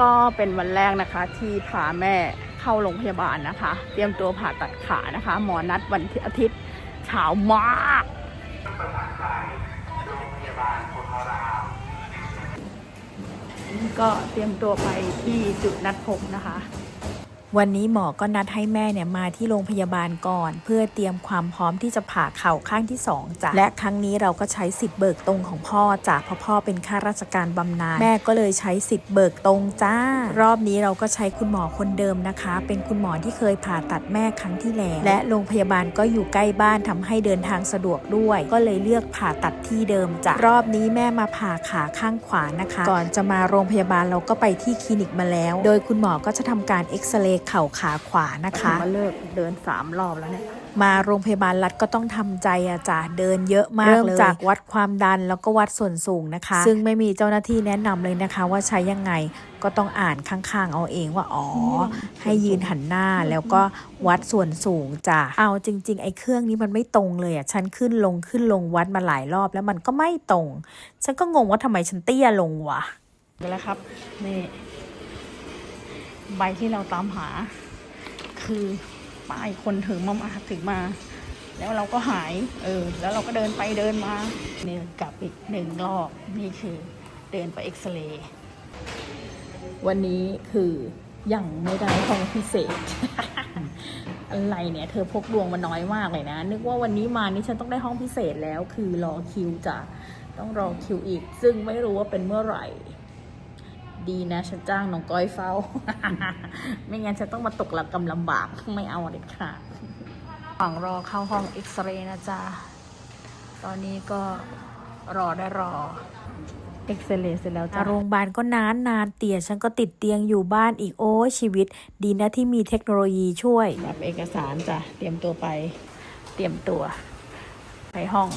ก็เป็นวันแรกนะคะที่พาแม่เข้าโรงพยาบาลนะคะ เตรียมตัวผ่าตัดขานะคะ หมอนัดวันอาทิตย์เช้ามากก็เตรียมตัวไปที่จุดนัดพบนะคะ วันนี้หมอก็นัดให้แม่เนี่ยมาที่โรงพยาบาลก่อน เพื่อเตรียมความพร้อมที่จะผ่าเข่าข้างที่2จ้ะและครั้งนี้เราก็ใช้สิทธิ์เบิกตรงของพ่อจ้ะเพราะพ่อเป็นข้าราชการบำนาญแม่ก็เลยใช้สิทธิ์เบิกตรงจ้า รอบนี้เราก็ใช้คุณหมอคนเดิมนะคะ เป็นคุณหมอที่เคยผ่าตัดแม่ครั้งที่แล้วและโรงพยาบาลก็อยู่ใกล้บ้านทำให้เดินทางสะดวกด้วย ก็เลยเลือกผ่าตัดที่เดิมจ้ะรอบนี้แม่มาผ่าขาข้างขวานะคะ ก่อนจะมาโรงพยาบาลเราก็ไปที่คลินิกมาแล้ว โดยคุณหมอก็จะทำการเอ็กซเรย์เข่าขาขวานะคะ มาเลิกเดินสามรอบแล้วเนี่ยมาโรงพยาบาลรัฐก็ต้องทำใจอะจ้ะเดินเยอะมากเริ่มจากวัดความดันแล้วก็วัดส่วนสูงนะคะ ซึ่งไม่มีเจ้าหน้าที่แนะนำเลยนะคะ ว่าใช้ยังไงก็ต้องอ่านข้างๆ เอาเองว่าอ๋อ ให้ยืนหันหน้าแล้วก็วัดส่วนสูงจ้ะเอาจริง ๆ ไอ้เครื่องนี้มันไม่ตรงเลยอะฉันขึ้นลงขึ้นลงวัดมาหลายรอบแล้วมันก็ไม่ตรง ฉันก็งงว่าทำไมฉันเตี้ยลงวะไปแล้วครับนี่ ใบที่เราตามหา คือป้ายคนถึงมามาถึงมา แล้วเราก็หาย เออ แล้วเราก็เดินไปเดินมาเนี่ยกลับอีกหนึ่งรอบนี่คือเดินไปเอ็กซเรย์วันนี้คือยังไม่ได้ห้องพิเศษ อะไรเนี่ย เธอพกดวงมาน้อยมากเลยนะ นึกว่าวันนี้มานี่ฉันต้องได้ห้องพิเศษแล้ว คือรอคิวจะต้องรอคิวอีก ซึ่งไม่รู้ว่าเป็นเมื่อไหร่ ดีนะฉันจ้างน้องก้อยเฝ้า ไม่งั้นฉันต้องมาตกหลักกำลำบากไม่เอาเด็ดขาดระหว่างรอเข้าห้องเอ็กซเรย์นะจ๊ะ ตอนนี้ก็รอได้รอเอ็กซเรย์เสร็จแล้วจ้ะโรงพยาบาลก็นานนานๆเตี่ยฉันก็ติดเตียงอยู่บ้านอีกโอ้ยชีวิต ดีนะที่มีเทคโนโลยีช่วย รับเอกสารจ้ะ เตรียมตัวไป เตรียมตัว ไปห้อง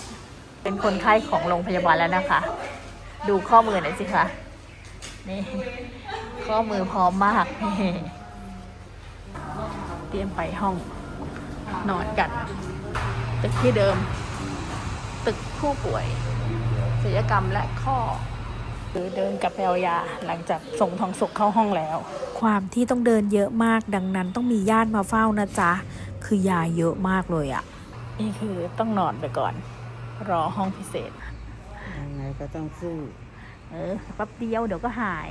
เป็นคนไข้ของโรงพยาบาลแล้วนะคะ ดูข้อมือหน่อยสิคะ นี่ข้อมือพร้อมมากนี่เตรียมไปห้องนอนกัน ตึกที่เดิม ตึกผู้ป่วยศิลยกรรมและข้อหรือเดินกับแปลยาหลังจากส่งทองสุกเข้าห้องแล้ว ความที่ต้องเดินเยอะมากดังนั้นต้องมีญาติมาเฝ้านะจ๊ะ คือยาเยอะมากเลยอะนี่คือต้องนอนไปก่อน รอห้องพิเศษยังไงก็ต้องสู้ เออแป๊บเดียวเดี๋ยวก็หาย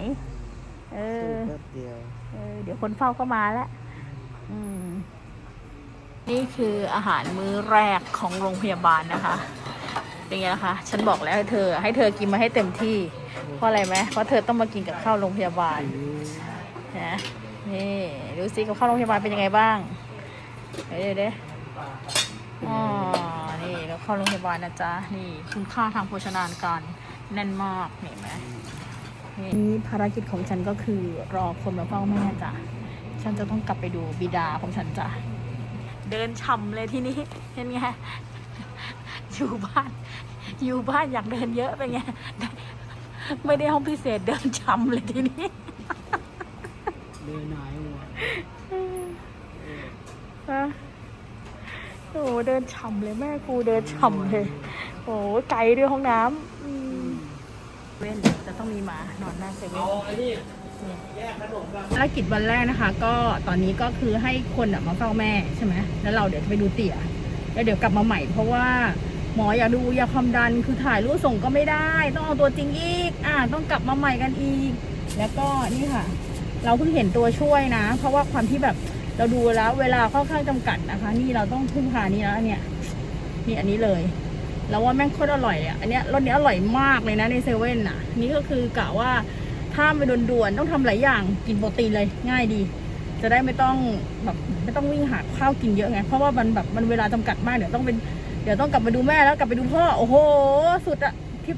เอสู้อ แป๊บเดียว เออเดี๋ยวคนเฝ้าก็มาแล้วอืม นี่คืออาหารมื้อแรกของโรงพยาบาลนะคะ เป็นไงนะคะ ฉันบอกแล้วให้เธอ ให้เธอกินมาให้เต็มที่ เพราะอะไรไหมเพราะเธอต้องมากินกับข้าวโรงพยาบาลนะนี่ดูสิกับข้าวโรงพยาบาลเป็นยังไงบ้างเดี๋ยวเดี๋ยวเดี๋ยวอ๋อนี่กับข้าวโรงพยาบาลนะจ๊ะนี่คุณค่าทางโภชนาการ แน่นมากเห็นไหมนี่ภารกิจของฉันก็คือรอคนมาเฝ้าแม่จ้ะ ฉันจะต้องกลับไปดูบิดาของฉันจ้ะ เดินช่ำเลยที่นี่เห็นไงอยู่บ้าน อยู่บ้านอยากเดินเยอะเป็นไง ไม่ได้ห้องพิเศษเดินช่ำเลยที่นี่เดินหายหัวฮะโอ้โหเดินฉ่ำเลยแม่กูเดินฉ่ำเลย โอ้โหไกลด้วยห้องน้ำอืม เว้นจะต้องมีหมานอนหน้าเซเว่นภารกิจวันแรกนะคะ ก็ตอนนี้ก็คือให้คนอะมาเฝ้าแม่ใช่ไหมแล้วเราเดี๋ยวจะไปดูเตี่ยแล้วเดี๋ยวกลับมาใหม่เพราะว่าหมออยากดูยาความดันคือถ่ายรูปส่งก็ไม่ได้ ต้องเอาตัวจริงอีก อ่า ต้องกลับมาใหม่กันอีก แล้วก็นี่ค่ะ เราเพิ่งเห็นตัวช่วยนะ เพราะว่าความที่แบบเราดูแล้วเวลาค่อนข้างจำกัดนะคะ นี่เราต้องพึ่งพานี่แล้วเนี่ยนี่อันนี้เลย แล้วว่าแม่งโคตรอร่อยอะอันเนี้ยรสเนี้ยอร่อยมากเลยนะในเซเว่นอะ นี่ก็คือกะว่าถ้าไปด่วนๆต้องทำหลายอย่างกินโปรตีนเลยง่ายดี จะได้ไม่ต้องแบบไม่ต้องวิ่งหาข้าวกินเยอะไงเพราะว่ามันแบบมันเวลาจำกัดมากเดี๋ยวต้องเป็นเดี๋ยวต้องกลับมาดูแม่แล้วกลับไปดูพ่อโอ้โห สุดอะทริป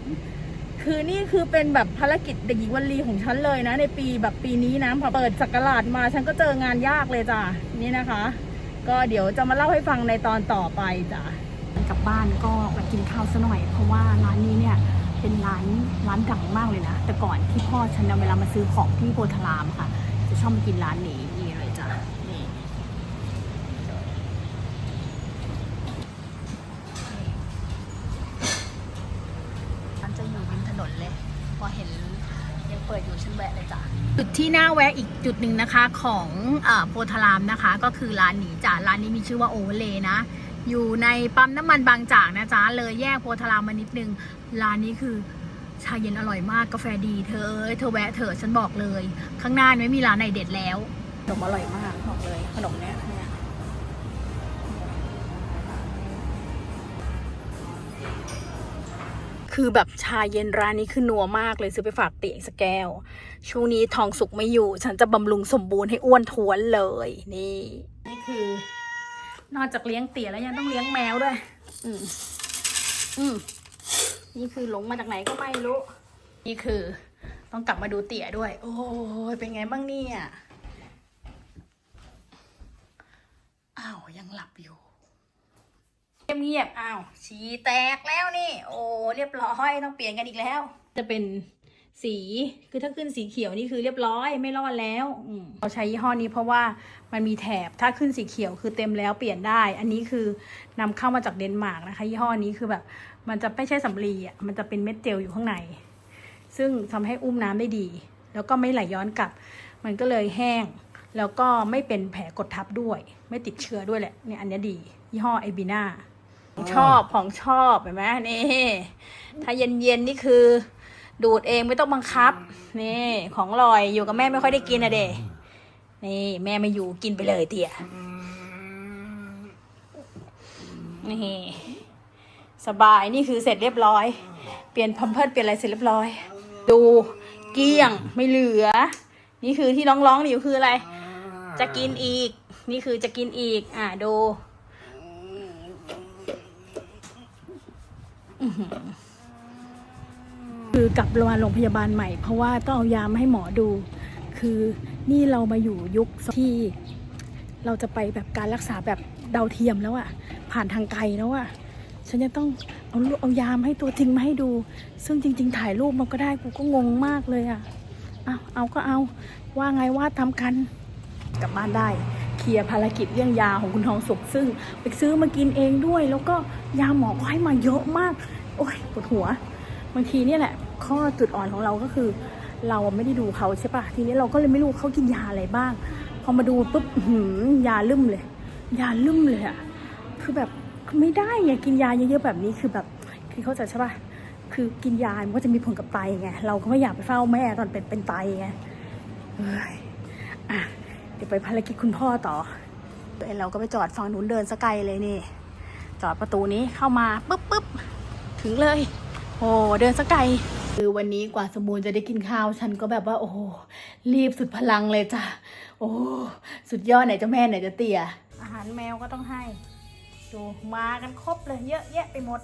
คือนี่คือเป็นแบบภารกิจเด็กหญิงวันลีของฉันเลยนะ ในปีแบบปีนี้นะพอเปิดสักราชมาฉันก็เจองานยากเลยจ้ะนี่นะคะ ก็เดี๋ยวจะมาเล่าให้ฟังในตอนต่อไปจ้ะ กลับบ้านก็มากินข้าวซะหน่อย เพราะว่าร้านนี้เนี่ยเป็นร้านร้านดังมากเลยนะ แต่ก่อนที่พ่อฉันนะเวลามาซื้อของที่โพธารามค่ะ จะชอบมากินร้านนี้นี่เลยจ้ะนี่มันจะอยู่ริมถนนเลย พอเห็นยังเปิดอยู่ฉันแวะเลยจ้ะจุดที่น่าแวะอีกจุดหนึ่งนะคะของเออโพธารามนะคะ ก็คือร้านนี้จ้ะร้านนี้มีชื่อว่าโอเวอร์เลย์นะ อยู่ในปั๊มน้ำมันบางจากนะจ๊ะ เลยแยกโพธารามมานิดนึง ร้านนี้คือชาเย็นอร่อยมากกาแฟดีเธอเอ้ยเธอแวะเถอะฉันบอกเลย ข้างหน้าไม่มีร้านไหนเด็ดแล้วขนมอร่อยมากบอกเลยขนมเนี้ยเนี่ยคือแบบชาเย็นร้านนี้คือนัวมากเลยซื้อไปฝากเตี๋ยอีกสักแก้ว ช่วงนี้ทองสุกไม่อยู่ ฉันจะบำรุงสมบูรณ์ให้อ้วนท้วนเลย นี่ นี่คือ นอกจากเลี้ยงเตี๋ยแล้วยังต้องเลี้ยงแมวด้วย อืม อืม นี่คือหลงมาจากไหนก็ไม่รู้ นี่คือ ต้องกลับมาดูเตี๋ยด้วย โอ้ยเป็นไงบ้างเนี่ย อ้าว ยังหลับอยู่เงียบๆอ้าวฉี่แตกแล้วนี่ โอ้ เรียบร้อยต้องเปลี่ยนกันอีกแล้ว จะเป็น สีคือถ้าขึ้นสีเขียวนี่คือเรียบร้อยไม่รอดแล้วเราใช้ยี่ห้อนี้เพราะว่ามันมีแถบถ้าขึ้นสีเขียวคือเต็มแล้วเปลี่ยนได้ อันนี้คือนำเข้ามาจากเดนมาร์กนะคะยี่ห้อนี้คือแบบมันจะไม่ใช่สำลีอะมันจะเป็นเม็ดเจลอยู่ข้างใน ซึ่งทำให้อุ้มน้ำได้ดี แล้วก็ไม่ไหลย้อนกลับ มันก็เลยแห้ง แล้วก็ไม่เป็นแผลกดทับด้วย ไม่ติดเชื้อด้วยแหละเนี่ยอันนี้ดี ยี่ห้อไอบีนาชอบของชอบเห็นไหมนี่ถ้าเย็นๆนี่คือ ดูดเองไม่ต้องบังคับ นี่ ของอร่อยอยู่กับแม่ไม่ค่อยได้กินอะเดนี่ แม่ไม่อยู่กินไปเลยเตี่ยนี่สบายนี่คือเสร็จเรียบร้อย เปลี่ยนพัมเพิร์ดเปลี่ยนอะไรเสร็จเรียบร้อย ดูเกลี้ยงไม่เหลือ นี่คือที่ร้องๆอยู่คืออะไร จะกินอีก นี่คือจะกินอีก อ่าดูคื อกลับมาโรงพยาบาลใหม่ เพราะว่าต้องเอายามาให้หมอดู คือนี่เรามาอยู่ยุคที่ เราจะไปแบบการรักษาแบบดาวเทียมแล้วอะผ่านทางไกลแล้วอะฉันจะต้องเอาเอายามให้ตัวจริงมาให้ดู ซึ่งจริง ๆ ถ่ายรูปมันก็ได้กูก็งงมากเลยอะเอาเอาก็เอาว่าไงว่าทำกันกลับบ้านได้เคลียร์ภารกิจเรื่องยาของคุณทองสุขซึ่งไปซื้อมากินเองด้วย แล้วก็ยาหมอก็ให้มาเยอะมาก โอ้ยปวดหัวบางทีเนี่ยแหละ ข้อจุดอ่อนของเราก็คือ เราไม่ได้ดูเขาใช่ปะทีนี้เราก็เลยไม่รู้เขากินยาอะไรบ้าง พอมาดูปุ๊บหือยาลืมเลย ยาลืมเลยอะคือแบบไม่ได้ไงกินยาเยอะๆแบบนี้คือแบบคือเข้าใจใช่ปะคือกินยามันก็จะมีผลกับไตไงเราก็ไม่อยากไปเฝ้าแม่ตอนเป็นเป็นไตไงเฮ้ยอะเดี๋ยวไปภารกิจคุณพ่อต่อเดี๋ยวเราก็ไปจอดฝั่งนู้นเดินสกไกลเลยนี่ จอดประตูนี้เข้ามาปุ๊บปุ๊บถึงเลย โอ้เดินสกไกล คือวันนี้กว่าสมบูรณ์จะได้กินข้าว ฉันก็แบบว่า โอ้โหรีบสุดพลังเลยจ้ะ โอ้สุดยอดไหนจะแม่ไหนจะเตี่ย อาหารแมวก็ต้องให้ ดูมากันครบเลยเยอะแยะไปหมด